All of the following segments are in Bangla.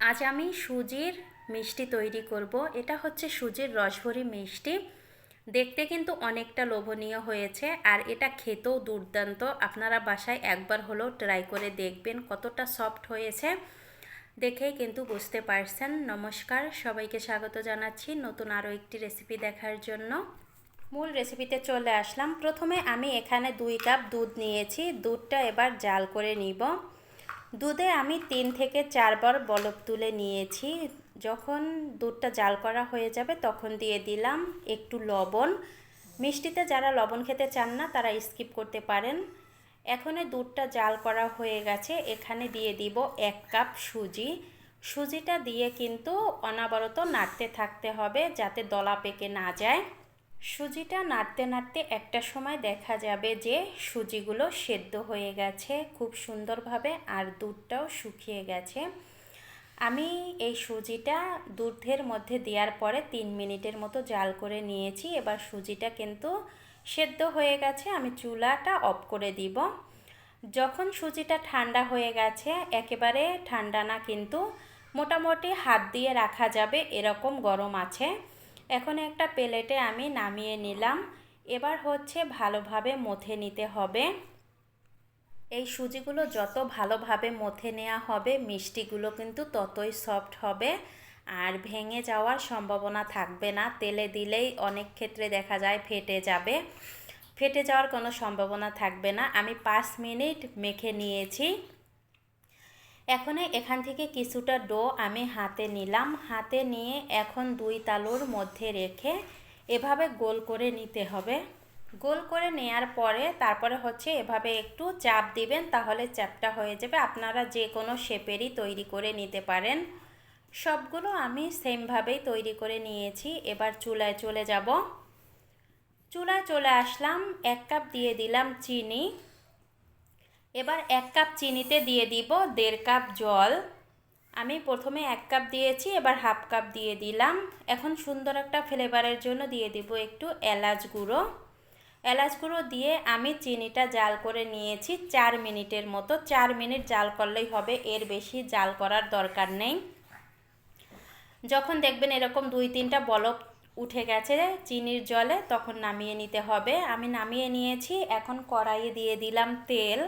আজ আমি সুজির মিষ্টি তৈরি করব। এটা হচ্ছে সুজির রসভরি মিষ্টি। দেখতে কিন্তু অনেকটা লোভনীয় হয়েছে আর এটা খেতেও দুর্দান্ত। আপনারা বাসায় একবার হলেও ট্রাই করে দেখবেন কতটা সফট হয়েছে। দেখেই কিন্তু বুঝতে পারছেন। নমস্কার, সবাইকে স্বাগত জানাচ্ছি নতুন আরও একটি রেসিপি দেখার জন্য। মূল রেসিপিতে চলে আসলাম। প্রথমে আমি এখানে দুই কাপ দুধ নিয়েছি। দুধটা এবার জাল করে নিব। দুধে আমি তিন থেকে চারবার বলক তুলে নিয়েছি। যখন দুধটা জাল করা হয়ে যাবে তখন দিয়ে দিলাম একটু লবণ। মিষ্টিতে যারা লবণ খেতে চান না, তারা স্কিপ করতে পারেন। এখন দুধটা জাল করা হয়ে গেছে। এখানে দিয়ে দিব এক কাপ সুজি। সুজিটা দিয়ে কিন্তু অনাবরত নাড়তে থাকতে হবে যাতে দলা পেকে না যায়। সুজিটা নাড়তে নাড়তে একটা সময় দেখা যাবে যে সুজিগুলো সেদ্ধ হয়ে গেছে, খুব সুন্দরভাবে আর দুধটাও শুকিয়ে গেছে। আমি এই সুজিটা দুধের মধ্যে দেওয়ার পরে তিন মিনিটের মতো জাল করে নিয়েছি। এবার সুজিটা কিন্তু সেদ্ধ হয়ে গেছে, আমি চুলাটা অফ করে দিব। যখন সুজিটা ঠান্ডা হয়ে গেছে, একেবারে ঠান্ডা না কিন্তু মোটামুটি হাত দিয়ে রাখা যাবে, এরকম গরম আছে। এখন একটা প্লেটে আমি নামিয়ে নিলাম। এবার হচ্ছে ভালোভাবে মথে নিতে হবে। এই সুজিগুলো যত ভালোভাবে মথে নেওয়া হবে, মিষ্টিগুলো কিন্তু ততই সফট হবে। আর ভেঙে যাওয়ার সম্ভাবনা থাকবে না। তেলে দিলেই অনেক ক্ষেত্রে দেখা যায় ফেটে যাবে। ফেটে যাওয়ার কোনো সম্ভাবনা থাকবে না। আমি পাঁচ মিনিট মেখে নিয়েছি। এখন এখান থেকে কিছুটা ডো আমি হাতে নিলাম। হাতে নিয়ে এখন দুই তালুর মধ্যে রেখে এভাবে গোল করে নিতে হবে। গোল করে নেয়ার পরে তারপরে হচ্ছে এভাবে একটু চাপ দিবেন, তাহলে চাপটা হয়ে যাবে। আপনারা যে কোনো শেপেরই তৈরি করে নিতে পারেন। সবগুলো আমি সেমভাবেই তৈরি করে নিয়েছি। এবার চুলায় চলে যাব। চুলায় চলে আসলাম। এক কাপ দিয়ে দিলাম চিনি। এবার এক কাপ চিনিতে দিয়ে দিব দেড় কাপ জল। আমি প্রথমে এক কাপ দিয়েছি, এবার হাফ কাপ দিয়ে দিলাম। এখন সুন্দর একটা ফ্লেভারের জন্য দিয়ে দিব একটু এলাচ গুঁড়ো। এলাচ গুঁড়ো দিয়ে আমি চিনিটা জাল করে নিয়েছি চার মিনিটের মতো। চার মিনিট জাল করলেই হবে, এর বেশি জাল করার দরকার নেই। যখন দেখবেন এরকম দুই তিনটা বলক উঠে গেছে চিনির জলে, তখন নামিয়ে নিতে হবে। আমি নামিয়ে নিয়েছি, এখন কড়াইয়ে দিয়ে দিলাম তেল।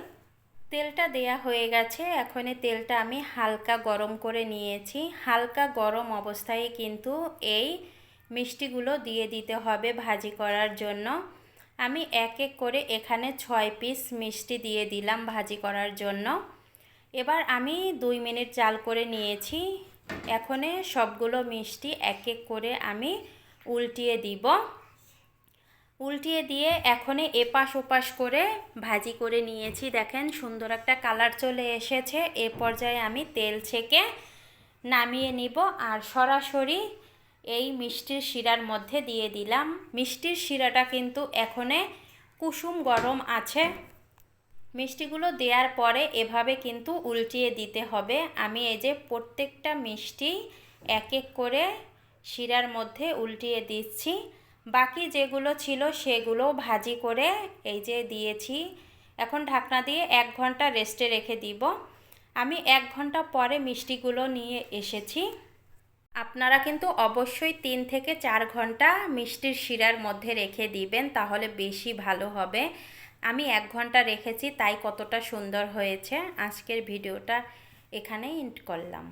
তেলটা দেয়া হয়ে গেছে। এখন তেলটা আমি হালকা গরম করে নিয়েছি। হালকা গরম অবস্থায় কিন্তু এই মিষ্টিগুলো দিয়ে দিতে হবে ভাজি করার জন্য। আমি এক এক করে এখানে ছয় পিস মিষ্টি দিয়ে দিলাম ভাজি করার জন্য। এবার আমি দুই মিনিট চাল করে নিয়েছি। এখনে সবগুলো মিষ্টি এক এক করে আমি উল্টিয়ে দিব। উল্টিয়ে দিয়ে এখনই এপাশ ওপাশ করে ভাজি করে নিয়েছি। দেখেন সুন্দর একটা কালার চলে এসেছে। এ পর্যায়ে আমি তেল ছেঁকে নামিয়ে নিব আর সরাসরি এই মিষ্টির শিরার মধ্যে দিয়ে দিলাম। মিষ্টির শিরাটা কিন্তু এখনে কুসুম গরম আছে। মিষ্টিগুলো দেওয়ার পরে এভাবে কিন্তু উল্টিয়ে দিতে হবে। আমি এই যে প্রত্যেকটা মিষ্টি এক এক করে শিরার মধ্যে উল্টিয়ে দিচ্ছি। বাকি যেগুলো ছিল সেগুলো ভাজি করে এই যে দিয়েছি। এখন ঢাকনা দিয়ে এক ঘণ্টা রেস্টে রেখে দিব। আমি এক ঘণ্টা পরে মিষ্টিগুলো নিয়ে এসেছি। আপনারা কিন্তু অবশ্যই তিন থেকে চার ঘণ্টা মিষ্টির শিরার মধ্যে রেখে দিবেন, তাহলে বেশি ভালো হবে। আমি এক ঘণ্টা রেখেছি, তাই কতটা সুন্দর হয়েছে। আজকের ভিডিওটা এখানেই ইন্ট করলাম।